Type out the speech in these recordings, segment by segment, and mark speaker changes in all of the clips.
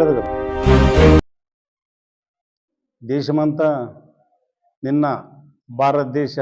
Speaker 1: పర్లేదు కదా. దేశమంతా నిన్న భారతదేశ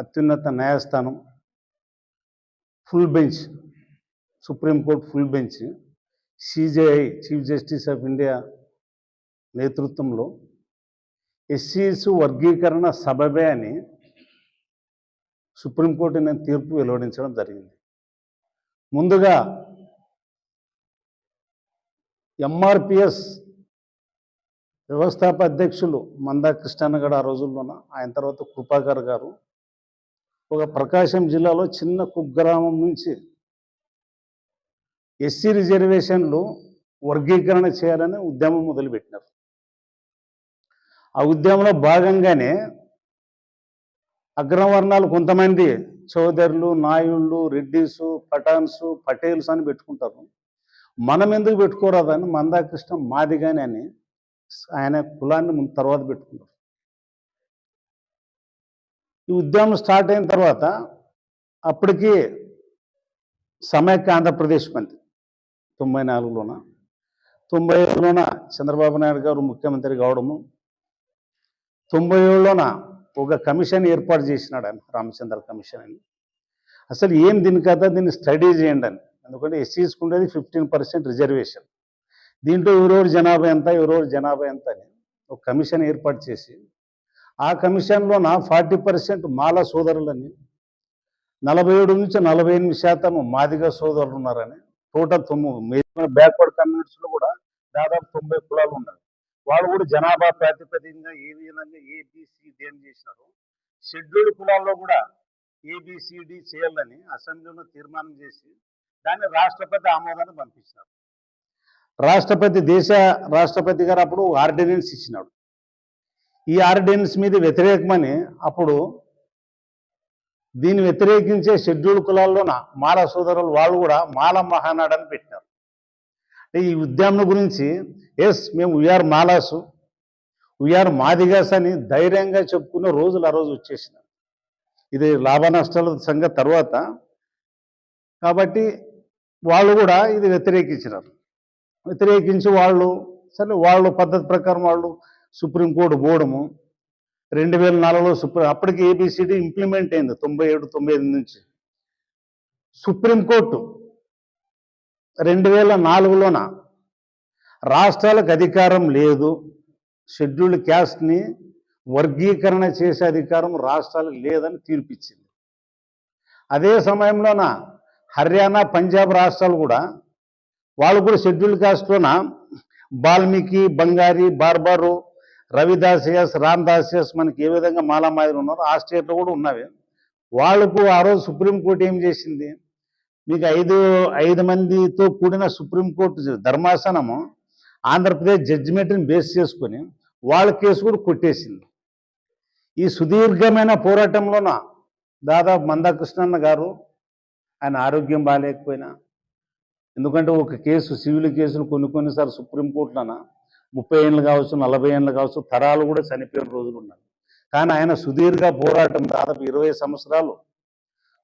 Speaker 1: అత్యున్నత న్యాయస్థానం full bench supreme court full bench CJI chief justice of India నేతృత్వంలో ఎస్సీస్ వర్గీకరణ సబబే అని సుప్రీంకోర్టు నేను తీర్పు వెలువడించడం జరిగింది. ముందుగా ఎంఆర్పిఎస్ వ్యవస్థాప అధ్యక్షులు మందా కృష్ణన్న గారు ఆ రోజుల్లోన ఆయన తర్వాత కృపాకర్ గారు. ఒక ప్రకాశం జిల్లాలో చిన్న కుగ్రామం నుంచి ఎస్సీ రిజర్వేషన్లు వర్గీకరణ చేయాలని ఉద్యమం మొదలుపెట్టినారు. ఆ ఉద్యమంలో భాగంగానే అగ్రవర్ణాలు కొంతమంది చౌదరులు నాయుళ్ళు రెడ్డిసు పఠాన్స్ పటేల్స్ అని పెట్టుకుంటారు. మనం ఎందుకు పెట్టుకోరాదని మందాకృష్ణ మాదిగాని అని ఆయన కులాన్ని ముందు తర్వాత పెట్టుకున్నారు ఈ ఉద్యమం స్టార్ట్ అయిన తర్వాత అప్పటికి సమైక్య ఆంధ్రప్రదేశ్ మంది తొంభై నాలుగులోన తొంభై ఏడులోన చంద్రబాబు నాయుడు గారు ముఖ్యమంత్రి కావడము తొంభై ఏడులోన ఒక కమిషన్ ఏర్పాటు చేసినాడు ఆయన రామచంద్ర కమిషన్ అని. అసలు ఏం దీని కథ? దీన్ని స్టడీ చేయండి అని. ఎందుకంటే ఎస్సీస్కి ఉండేది ఫిఫ్టీన్ పర్సెంట్ రిజర్వేషన్ దీంట్లో ఎవరెవరు జనాభా ఎంత ఎవరెవరు జనాభా ఎంత అని ఒక కమిషన్ ఏర్పాటు చేసి ఆ కమిషన్లోన ఫార్టీ పర్సెంట్ మాల సోదరులని నలభై ఏడు నుంచి నలభై ఎనిమిది శాతం మాదిగ సోదరులు ఉన్నారని టోటల్ తొమ్మిది బ్యాక్వర్డ్ కమ్యూనిటీస్లో కూడా దాదాపు తొంభై కులాలు ఉన్నారు. వాళ్ళు కూడా జనాభా ప్రాతిపదికంగా ఏ విధంగా ఏబిసిడి అని చేసినారు షెడ్యూల్డ్ కులాల్లో కూడా ఏబిసిడి చేయాలని అసెంబ్లీలో తీర్మానం చేసి దాన్ని రాష్ట్రపతి ఆమోదాన్ని పంపించినారు రాష్ట్రపతి దేశ రాష్ట్రపతి గారు అప్పుడు ఆర్డినెన్స్ ఇచ్చినాడు. ఈ ఆర్డినెన్స్ మీద వ్యతిరేకమని అప్పుడు దీన్ని వ్యతిరేకించే షెడ్యూల్ కులాల్లోన మాల సోదరులు వాళ్ళు కూడా మాల మహానాడు అని పెట్టినారు. అంటే ఈ ఉద్యమం గురించి ఎస్ మేము వీఆర్ మాలాసు వీఆర్ మాదిగాస్ అని ధైర్యంగా చెప్పుకునే రోజులు ఆ రోజు వచ్చేసినారు ఇది లాభ నష్టాల సంగతి తర్వాత. కాబట్టి వాళ్ళు కూడా ఇది వ్యతిరేకించినారు. వ్యతిరేకించి వాళ్ళు సరే వాళ్ళు పద్ధతి ప్రకారం వాళ్ళు సుప్రీంకోర్టు పోవడము. రెండు వేల నాలుగులో సుప్రీం అప్పటికి ఏబిసిడి ఇంప్లిమెంట్ అయింది తొంభై ఏడు తొంభై ఎనిమిది నుంచి. సుప్రీంకోర్టు రెండు వేల నాలుగులోన రాష్ట్రాలకు అధికారం లేదు. షెడ్యూల్డ్ క్యాస్ట్ని వర్గీకరణ చేసే అధికారం రాష్ట్రాలకు లేదని తీర్పిచ్చింది. అదే సమయంలోన హర్యానా పంజాబ్ రాష్ట్రాలు కూడా వాళ్ళు కూడా షెడ్యూల్ కాస్ట్లోన? వాల్మీకి బంగారి బార్బారు రవిదాసియస్ రామ్దాసియస్ మనకి ఏ విధంగా మాలామాదిరి ఉన్నారో ఆ స్టేట్లో కూడా ఉన్నవి. వాళ్ళకు ఆ రోజు సుప్రీంకోర్టు ఏం చేసింది? మీకు ఐదు ఐదు మందితో కూడిన సుప్రీంకోర్టు ధర్మాసనము ఆంధ్రప్రదేశ్ జడ్జిమెంట్ని బేస్ చేసుకొని వాళ్ళ కేసు కూడా కొట్టేసింది. ఈ సుదీర్ఘమైన పోరాటంలోన? దాదాపు మందాకృష్ణన్న గారు ఆయన ఆరోగ్యం బాగాలేకపోయినా ఎందుకంటే ఒక కేసు సివిల్ కేసులు కొన్ని కొన్నిసార్లు సుప్రీంకోర్టులోన ముప్పై ఏళ్ళు కావచ్చు నలభై ఏళ్ళు కావచ్చు తరాలు కూడా చనిపోయిన రోజులు ఉన్నాయి. కానీ ఆయన సుదీర్ఘ పోరాటం దాదాపు ఇరవై సంవత్సరాలు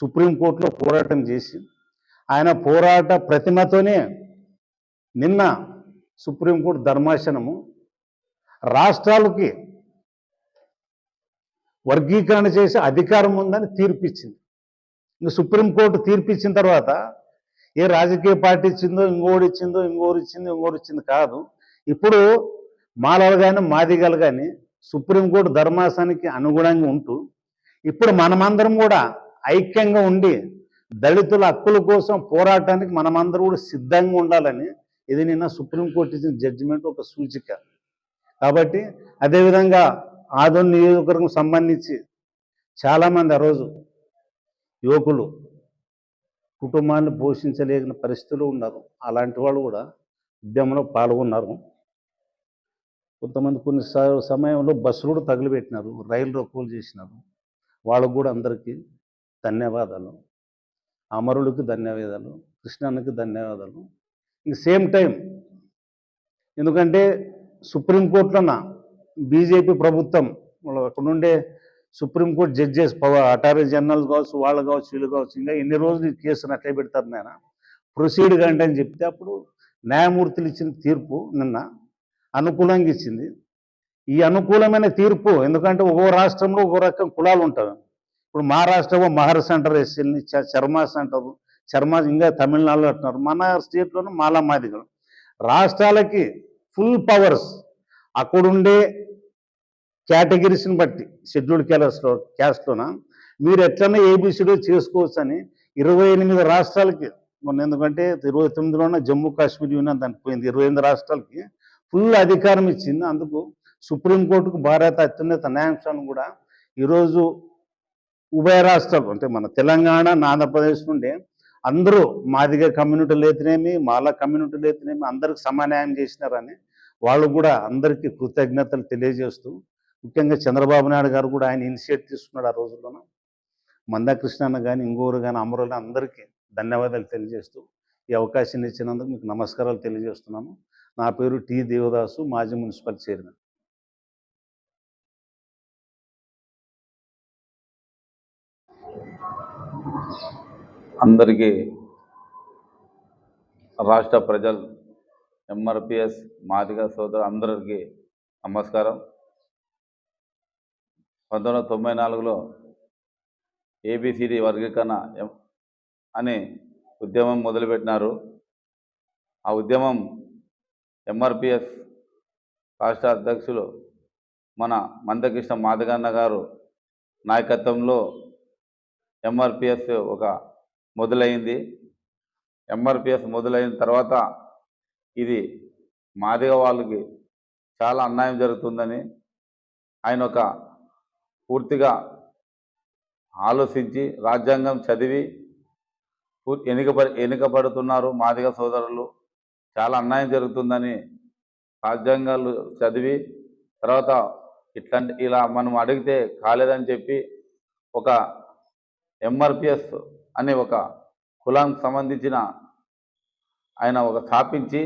Speaker 1: సుప్రీంకోర్టులో పోరాటం చేసి ఆయన పోరాట ప్రతిమతోనే నిన్న సుప్రీంకోర్టు ధర్మాసనము రాష్ట్రాలకి వర్గీకరణ చేసే అధికారం ఉందని తీర్పిచ్చింది. ఇంక సుప్రీంకోర్టు తీర్పిచ్చిన తర్వాత ఏ రాజకీయ పార్టీ ఇచ్చిందో ఇంకోటి ఇచ్చిందో ఇంకోటి ఇచ్చిందో ఇంకోటి ఇచ్చింది కాదు. ఇప్పుడు మాలలు కానీ మాదిగలు కానీ సుప్రీంకోర్టు ధర్మాసానికి అనుగుణంగా ఉంటూ ఇప్పుడు మనమందరం కూడా ఐక్యంగా ఉండి దళితుల హక్కుల కోసం పోరాటానికి మనమందరం కూడా సిద్ధంగా ఉండాలని ఇది నిన్న సుప్రీంకోర్టు ఇచ్చిన జడ్జిమెంట్ ఒక సూచిక. కాబట్టి అదేవిధంగా ఆదోన్ నియోజకవర్గం సంబంధించి చాలామంది ఆ రోజు యువకులు కుటుంబాన్ని పోషించలేని పరిస్థితులు ఉన్నారు. అలాంటి వాళ్ళు కూడా ఉద్యమంలో పాల్గొన్నారు. కొంతమంది కొన్ని స- సమయంలో బస్సులు కూడా తగిలిపెట్టినారు. రైలు రొక్కులు చేసినారు. వాళ్ళకు కూడా అందరికీ ధన్యవాదాలు. అమరులకు ధన్యవాదాలు. కృష్ణానికి ధన్యవాదాలు. ఇంక సేమ్ టైం ఎందుకంటే సుప్రీంకోర్టులోన బీజేపీ ప్రభుత్వం వాళ్ళు అక్కడ ఉండే supreme court judges power attorney general కావచ్చు వాళ్ళు కావచ్చు వీళ్ళు కావచ్చు ఇంకా ఎన్ని రోజులు ఈ కేసును అట్లే పెడతారు నేను ప్రొసీడ్ కంటే అని చెప్తే అప్పుడు న్యాయమూర్తులు ఇచ్చిన తీర్పు నిన్న అనుకూలంగా ఇచ్చింది. ఈ అనుకూలమైన తీర్పు ఎందుకంటే ఒక్కో రాష్ట్రంలో ఒక్కో రకం కులాలు ఉంటారు ఇప్పుడు మహారాష్ట్రలో మహర్ సెంటర్ ఎస్సీని చర్మాస్ అంటారు చర్మా ఇంకా తమిళనాడులో అంటున్నారు. మన స్టేట్లోనూ మాలామాదిగలు. రాష్ట్రాలకి ఫుల్ పవర్స్. అక్కడుండే కేటగిరీస్ని బట్టి షెడ్యూల్డ్ క్యాలర్స్లో క్యాస్ట్లోన? మీరు ఎట్లన్నా ఏబిసిడీ చేసుకోవచ్చు అని ఇరవై ఎనిమిది రాష్ట్రాలకి మొన్న ఎందుకంటే ఇరవై తొమ్మిదిలోన జమ్మూ కాశ్మీర్ యూనియన్ దానికి పోయింది. ఇరవై ఎనిమిది రాష్ట్రాలకి ఫుల్ అధికారం ఇచ్చింది. అందుకు సుప్రీంకోర్టుకు భారత అత్యున్నత న్యాయస్థానం కూడా ఈరోజు ఉభయ రాష్ట్రాలు అంటే మన తెలంగాణ ఆంధ్రప్రదేశ్ నుండి అందరూ మాదిగ కమ్యూనిటీలు అయితేనేమి మాల కమ్యూనిటీలు అయితేనేమి అందరికి సమాన్యాయం చేసినారని వాళ్ళు కూడా అందరికీ కృతజ్ఞతలు తెలియజేస్తూ ముఖ్యంగా చంద్రబాబు నాయుడు గారు కూడా ఆయన ఇనిషియేట్ తీసుకున్నాడు ఆ రోజుల్లోనూ. మందాకృష్ణ కానీ ఇంకోరు కానీ అమరులు అందరికీ ధన్యవాదాలు తెలియజేస్తూ ఈ అవకాశాన్ని ఇచ్చినందుకు మీకు నమస్కారాలు తెలియజేస్తున్నాను. నా పేరు టి దేవదాసు మాజీ మున్సిపల్ చైర్మన్.
Speaker 2: అందరికీ రాష్ట్ర ప్రజలు ఎంఆర్పిఎస్ మాదిగ సోదరు అందరికీ నమస్కారం. పంతొమ్మిది వందల తొంభై నాలుగులో ఏబిసిడి వర్గీకరణ ఎం- అనే ఉద్యమం మొదలుపెట్టినారు. ఆ ఉద్యమం ఎంఆర్పిఎస్ రాష్ట్ర అధ్యక్షులు మన మందకృష్ణ మాదగన్న గారు నాయకత్వంలో ఎంఆర్పిఎస్ ఒక మొదలైంది. ఎంఆర్పిఎస్ మొదలైన తర్వాత ఇది మాదిగ వాళ్ళకి చాలా అన్యాయం జరుగుతుందని ఆయన ఒక పూర్తిగా ఆలోచించి రాజ్యాంగం చదివి పూ- ఎన్నికబడి మాదిగ సోదరులు. చాలా అన్యాయం జరుగుతుందని రాజ్యాంగాలు చదివి తర్వాత ఇట్లాంటి ఇలా మనం అడిగితే కాలేదని చెప్పి ఒక ఎంఆర్పిఎస్ అనే ఒక కులానికి సంబంధించిన ఆయన ఒక స్థాపించి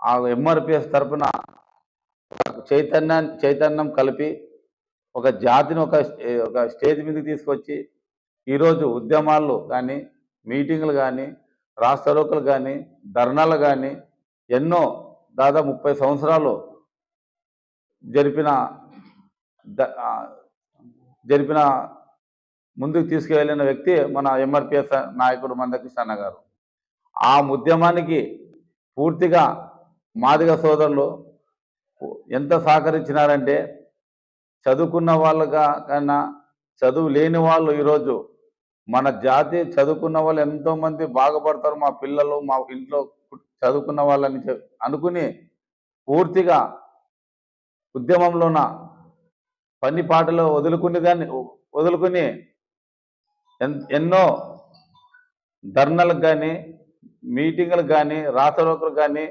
Speaker 2: ఆ ఎంఆర్పిఎస్ తరఫున చైతన్యం చైతన్యం కలిపి ఒక జాతిని ఒక ఒక స్టేజ్ మీదకి తీసుకొచ్చి ఈరోజు ఉద్యమాలు కానీ మీటింగ్లు కానీ రాష్ట్రలోకలు కానీ ధర్నాలు కానీ ఎన్నో దాదాపు ముప్పై సంవత్సరాలు జరిపిన జరిపిన ముందుకు తీసుకువెళ్ళిన వ్యక్తి మన ఎంఆర్పిఎస్ నాయకుడు మందకృష్ణ గారు. ఆ ఉద్యమానికి పూర్తిగా మాదిగ సోదరులు ఎంత సహకరించినారంటే చదువుకున్న వాళ్ళగా కన్నా చదువు లేని వాళ్ళు ఈరోజు మన జాతి చదువుకున్న వాళ్ళు ఎంతోమంది బాగుపడతారు. మా పిల్లలు మా ఇంట్లో చదువుకున్న వాళ్ళని చె- అనుకుని పూర్తిగా ఉద్యమంలోన పని పాటలు వదులుకుని కానీ వదులుకుని ఎన్- ఎన్నో ధర్నాలకు కానీ మీటింగులకు కానీ రాసరోకలకు కానీ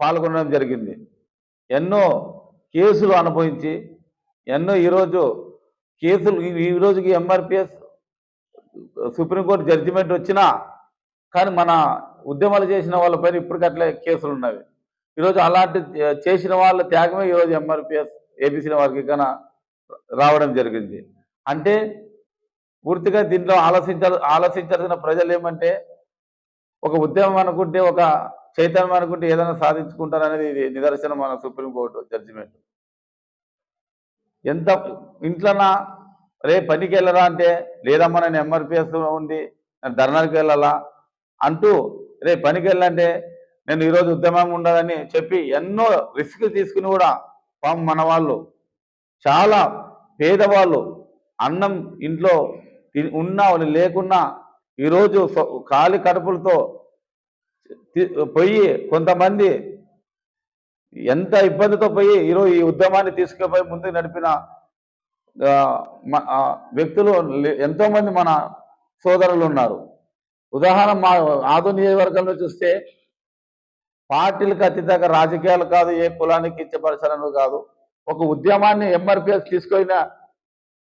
Speaker 2: పాల్గొనడం జరిగింది. ఎన్నో కేసులు అనుభవించి ఎన్నో ఈరోజు కేసులు ఈ- రోజుకి ఎంఆర్పిఎస్ సుప్రీంకోర్టు జడ్జిమెంట్ వచ్చినా కానీ మన ఉద్యమాలు చేసిన వాళ్ళపైన ఇప్పటికీ అట్లే కేసులు ఉన్నవి. ఈరోజు అలాంటి చేసిన వాళ్ళ త్యాగమే ఈరోజు ఎంఆర్పిఎస్ ఏబిసిన వారికి కన్నా రావడం జరిగింది. అంటే పూర్తిగా దీంట్లో ఆలోచించాలి ఆలోచించాల్సిన ప్రజలు ఏమంటే ఒక ఉద్యమం అనుకుంటే ఒక చైతన్యం అనుకుంటే ఏదైనా సాధించుకుంటారనేది ఇది నిదర్శనం మన సుప్రీంకోర్టు జడ్జిమెంట్ ఎంత ఇంట్లోనా రే పనికి వెళ్ళరా అంటే లేదమ్మా నేను ఎంఆర్పిఎస్ ఉంది నేను ధర్నానికి వెళ్ళాలా అంటూ రే పనికి వెళ్ళంటే నేను ఈరోజు ఉద్యమం ఉండదని చెప్పి ఎన్నో రిస్క్ తీసుకుని కూడా పాపం మన వాళ్ళు చాలా పేదవాళ్ళు అన్నం ఇంట్లో ఉన్నా లేకున్నా ఈరోజు సొ- ఖాళీ కడుపులతో పోయి కొంతమంది ఎంత ఇబ్బందితో పోయి ఈరోజు ఈ ఉద్యమాన్ని తీసుకుపోయి ముందుకు నడిపిన వ్యక్తులు ఎంతోమంది మన సోదరులు ఉన్నారు. ఉదాహరణ మా ఆదు నియోజకవర్గంలో చూస్తే పార్టీలకు అతీతంగా రాజకీయాలు కాదు ఏ కులానికి ఇచ్చపరచాలని కాదు. ఒక ఉద్యమాన్ని ఎంఆర్పిఎస్ తీసుకున్న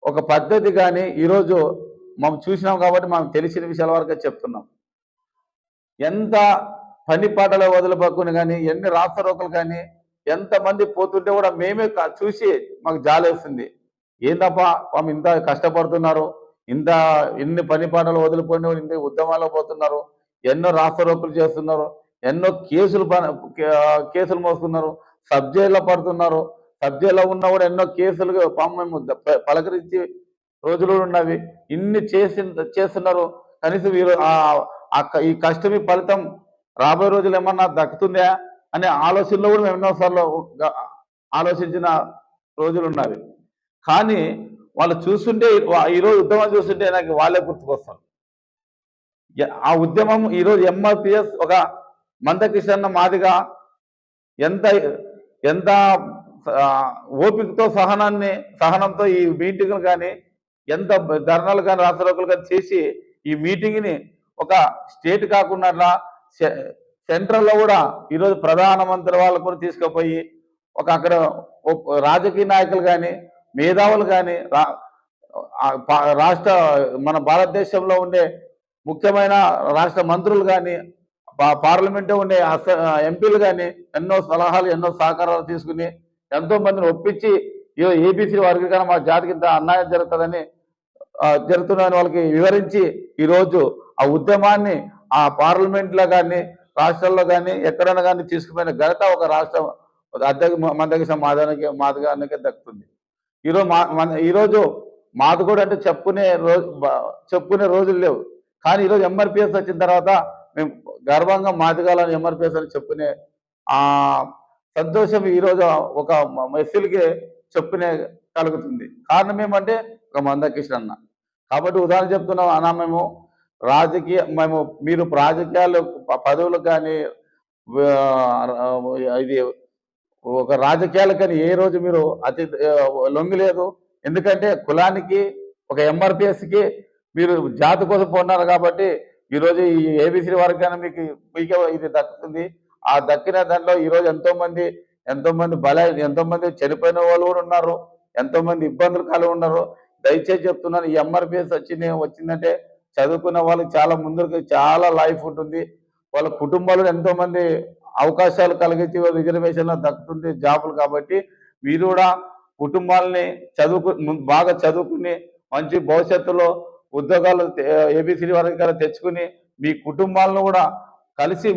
Speaker 2: ఒక పద్ధతి కానీ ఈరోజు మనం చూసినాం కాబట్టి మనం తెలిసిన విషయాల వరకే చెప్తున్నాం. ఎంత పని పాటలు వదిలిపక్కుని కానీ ఎన్ని రాసరోకలు కానీ ఎంతమంది పోతుంటే కూడా మేమే చూసి మాకు జాలేస్తుంది ఏందప్పా పాపం ఇంత కష్టపడుతున్నారు ఇంత ఇన్ని పని పాటలు వదిలిపోయిన ఇంత ఉద్యమాల్లో పోతున్నారు ఎన్నో రాష్ట్రోకలు చేస్తున్నారు ఎన్నో కేసులు కేసులు మోస్తున్నారు సబ్ జైల్లో పడుతున్నారు సబ్ జైల్లో ఉన్న కూడా ఎన్నో కేసులు మేము పలకరించి రోజులు కూడా ఉన్నవి ఇన్ని చేసి చేస్తున్నారు కనీసం వీరు ఈ కష్టమి ఫలితం రాబోయే రోజులు ఏమన్నా దక్కుతుందా అనే ఆలోచనలో కూడా మేము ఎన్నోసార్లు ఆలోచించిన రోజులు ఉన్నవి. కానీ వాళ్ళు చూస్తుంటే ఈరోజు ఉద్యమం చూస్తుంటే నాకు వాళ్ళే గుర్తుకొస్తారు. ఆ ఉద్యమం ఈరోజు ఎంఆర్పిఎస్ ఒక మందకిషన్న మాదిగా ఎంత ఎంత ఓపికతో సహనాన్ని సహనంతో ఈ మీటింగ్లు కానీ ఎంత ధర్నాలు కానీ రాష్ట్రోకులు కానీ చేసి ఈ మీటింగ్ని ఒక స్టేట్ కాకుండా సెంట్రల్లో కూడా ఈరోజు ప్రధానమంత్రి వాళ్ళు కూడా తీసుకుపోయి ఒక అక్కడ రాజకీయ నాయకులు కానీ మేధావులు కానీ రా రాష్ట్ర మన భారతదేశంలో ఉండే ముఖ్యమైన రాష్ట్ర మంత్రులు కానీ పార్లమెంట్లో ఉండే ఎంపీలు కానీ ఎన్నో సలహాలు ఎన్నో సహకారాలు తీసుకుని ఎంతో మందిని ఒప్పించి ఏబీసీ వర్గీకరణ మా జాతికి ఇంత అన్యాయం జరుగుతుందని ఆ, జరుగుతుందని వాళ్ళకి వివరించి ఈరోజు ఆ ఉద్యమాన్ని ఆ పార్లమెంట్లో కానీ రాష్ట్రాల్లో కానీ ఎక్కడైనా కానీ తీసుకుపోయిన ఘనత ఒక రాష్ట్రం అధ్యక్ష మందకి మాధవానికి మాదగానికి దక్కుతుంది. ఈరోజు మా మన ఈరోజు మాది కూడా అంటే చెప్పుకునే రోజు చెప్పుకునే రోజులు లేవు. కానీ ఈరోజు ఎంఆర్పిఎస్ వచ్చిన తర్వాత మేము గర్వంగా మాదిగాలని ఎంఆర్పిఎస్ అని చెప్పుకునే ఆ సంతోషం ఈరోజు ఒక మెస్సులకి చెప్పుకునే కలుగుతుంది. కారణం ఏమంటే ఒక మందకృష్ణ అన్న. కాబట్టి ఉదాహరణ చెప్తున్నాం అన్న మేము రాజకీయ మేము మీరు రాజకీయాలు పదవులు కానీ ఇది ఒక రాజకీయాలు కానీ ఏ రోజు మీరు అతి లొంగి లొంగిలేదు? ఎందుకంటే కులానికి ఒక ఎంఆర్పిఎస్కి మీరు జాతి కోసం పోన్నారు కాబట్టి ఈరోజు ఈ ఏబిసి వర్గాన్ని మీకు మీకే ఇది దక్కుతుంది. ఆ దక్కిన దాంట్లో ఈరోజు ఎంతోమంది ఎంతోమంది బల ఎంతోమంది చనిపోయిన వాళ్ళు కూడా ఉన్నారు. ఎంతోమంది ఇబ్బందులు కలిగి ఉన్నారు దయచేసి చెప్తున్నాను ఈ ఎంఆర్పిఎస్ వచ్చింది వచ్చిందంటే చదువుకున్న వాళ్ళకి చాలా ముందరికి చాలా లైఫ్ ఉంటుంది. వాళ్ళ కుటుంబాలు ఎంతోమంది అవకాశాలు కలిగించి రిజర్వేషన్లో దక్కుతుంది జాబులు కాబట్టి మీరు కూడా కుటుంబాలని చదువుకు బాగా చదువుకుని మంచి భవిష్యత్తులో ఉద్యోగాలు ఏబిసిడి వర్గాలు తెచ్చుకుని మీ కుటుంబాలను కూడా కలిసి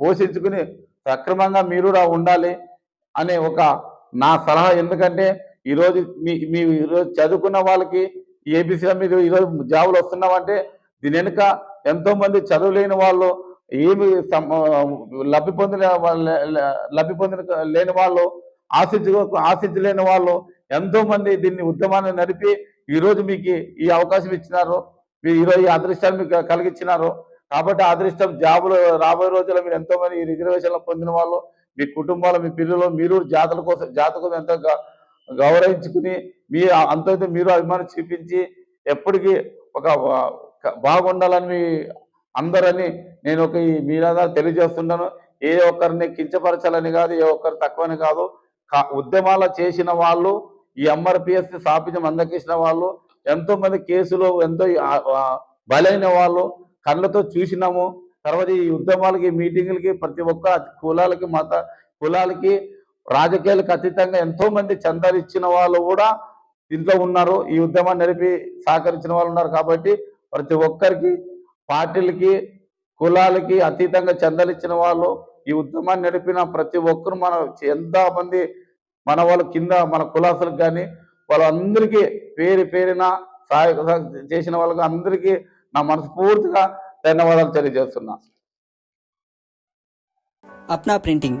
Speaker 2: పోషించుకుని సక్రమంగా మీరు కూడా ఉండాలి అనే ఒక నా సలహా. ఎందుకంటే ఈరోజు మీ మీ ఈరోజు చదువుకున్న వాళ్ళకి ఏబిసిలో మీరు ఈరోజు జాబులు వస్తున్నామంటే దీని వెనుక ఎంతోమంది చదువు చదువులేని వాళ్ళు ఏమి లబ్ధి పొందిన లబ్ధి పొందిన లేని వాళ్ళు ఆశించు ఆశించలేని వాళ్ళు ఎంతోమంది దీన్ని ఉద్యమాన్ని నడిపి ఈరోజు మీకు ఈ అవకాశం ఇచ్చినారు. మీరు ఈరోజు ఈ అదృష్టాన్ని మీకు కలిగించినారు కాబట్టి ఆ అదృష్టం జాబులు రాబోయే రోజుల్లో మీరు ఎంతోమంది ఈ రిజర్వేషన్లు పొందిన వాళ్ళు మీ కుటుంబాలు మీ పిల్లలు మీరు జాతల కోసం జాతర కోసం ఎంతో గౌరవించుకుని మీ అంత మీరు అభిమానం చూపించి ఎప్పటికీ ఒక బాగుండాలని మీ అందరని నేను ఒక ఈ మీరందరూ తెలియజేస్తున్నాను ఏ ఒక్కరిని కించపరచాలని కాదు ఏ ఒక్కరు తక్కువని కాదు. కా- ఉద్యమాలు చేసిన వాళ్ళు ఈ ఎంఆర్పిఎస్ని స్థాపించిన మందకేసిన వాళ్ళు ఎంతో మంది కేసులు ఎంతో బలైన వాళ్ళు కళ్ళతో చూసినాము. తర్వాత ఈ ఉద్యమాలకి మీటింగులకి ప్రతి ఒక్క కులాలకి మత కులాలకి రాజకీయాలకు అతీతంగా ఎంతో మంది చందాలు ఇచ్చిన వాళ్ళు కూడా దీంట్లో ఉన్నారు. ఈ ఉద్యమాన్ని నడిపి సహకరించిన వాళ్ళు ఉన్నారు కాబట్టి ప్రతి ఒక్కరికి పార్టీలకి కులాలకి అతీతంగా చందాలు ఇచ్చిన వాళ్ళు ఈ ఉద్యమాన్ని నడిపిన ప్రతి ఒక్కరు మన ఎంతమంది మన వాళ్ళ కింద మన కులాసులకు కానీ వాళ్ళందరికీ పేరు పేరిన సహాయ చేసిన వాళ్ళకి అందరికీ నా మనస్ఫూర్తిగా ధన్యవాదాలు తెలియజేస్తున్నా.
Speaker 3: అప్నా ప్రింటింగ్.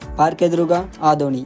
Speaker 3: कार्यदर्ग आदोनी